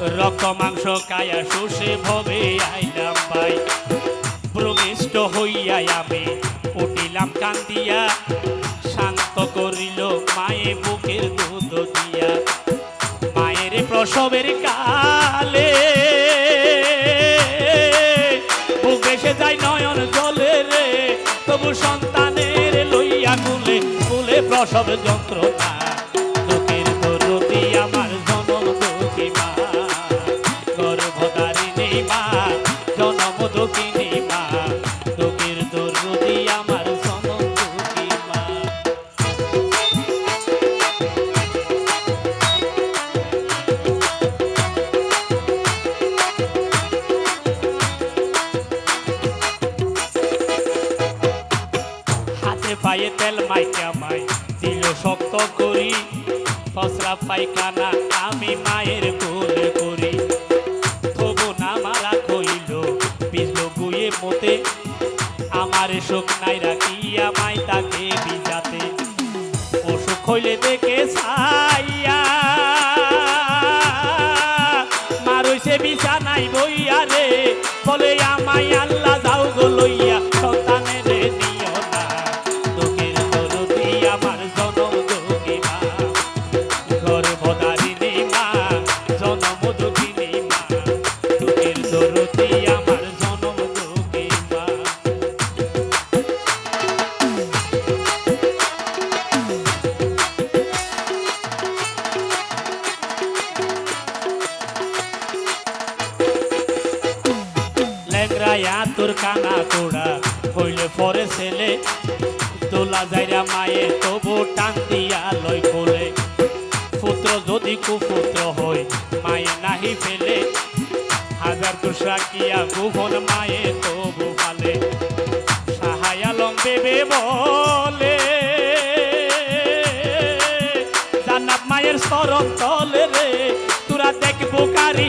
রক্ত, মাংস, কায়া শুষে ভবে আইলাম পাই ভ্রমিষ্ঠ হইয়া আমি উঠিলাম কান্দিয়া, শান্ত করিল মায়ে বুকের দুধ দিয়া। মায়ের প্রসবের কালে বুক যায় নয়ন জলে রে, তবু সন্তানের লইয়া কুলে কুলে প্রসব যন্ত্রণা পায়ে তেল মাইকা মাই, দিল শক্ত করি ফসরা পাইখানা আমি মায়ের কোলে করি। তবু না মারা কইল বিজল গুয়ে মতে, আমার সুখ নাই রাখিয়া মাই তাকে বিজাতে অসুখ হইলে দেখে ছাইয়া, মারইছে বিছানাই বইয়া রে, বলে আমায় আল্লাহ যাও গো ল্যাংরায়া তোর কানা কোড়া হইলে পরে ছেলে। তোলা যাইরা মায়ে তবু টান দিয়া লই কোলে। পুত্র যদি কুপুত্র হয়, মায়ে নাহি ফেলে। হাজার তুষা কিয়া গুহন মায়ে তবু ফালে সাহায় আলম বেবে বলে। জান্নাত মায়ের শরণ তলে রে। তোরা দেখব কারি